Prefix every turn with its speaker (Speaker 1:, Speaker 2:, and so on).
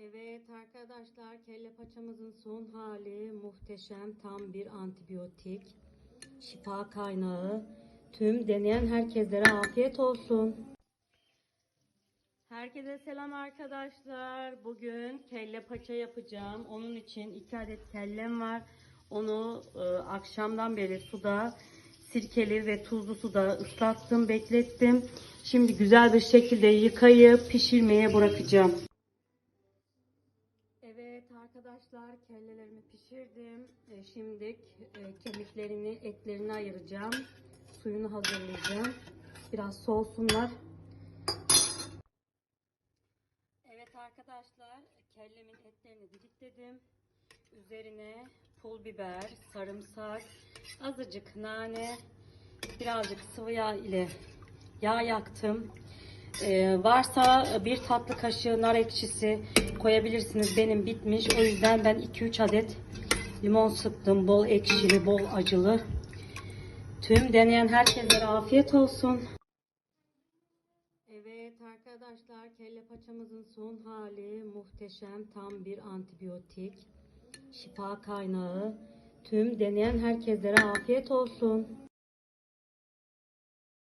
Speaker 1: Evet arkadaşlar kelle paçamızın son hali muhteşem tam bir antibiyotik. Şifa kaynağı. Tüm deneyen herkeslere afiyet olsun. Herkese selam arkadaşlar. Bugün kelle paça yapacağım. Onun için iki adet kellem var. Onu e, akşamdan beri suda sirkeli ve tuzlu suda ıslattım, beklettim. Şimdi güzel bir şekilde yıkayıp pişirmeye bırakacağım. Evet arkadaşlar kellelerimi pişirdim. E, şimdi e, kemiklerini, etlerini ayıracağım. Suyunu hazırlayacağım. Biraz soğusunlar. Evet arkadaşlar kellemin etlerini didikledim. Üzerine pul biber, sarımsak, azıcık nane, birazcık sıvı yağ ile yağ yaktım. Ee, varsa bir tatlı kaşığı nar ekşisi koyabilirsiniz. Benim bitmiş. O yüzden ben 2-3 adet limon sıktım. Bol ekşili, bol acılı. Tüm deneyen herkese afiyet olsun. Evet arkadaşlar kelle paçamızın son hali muhteşem tam bir antibiyotik. Şifa kaynağı. Tüm deneyen herkeslere afiyet olsun.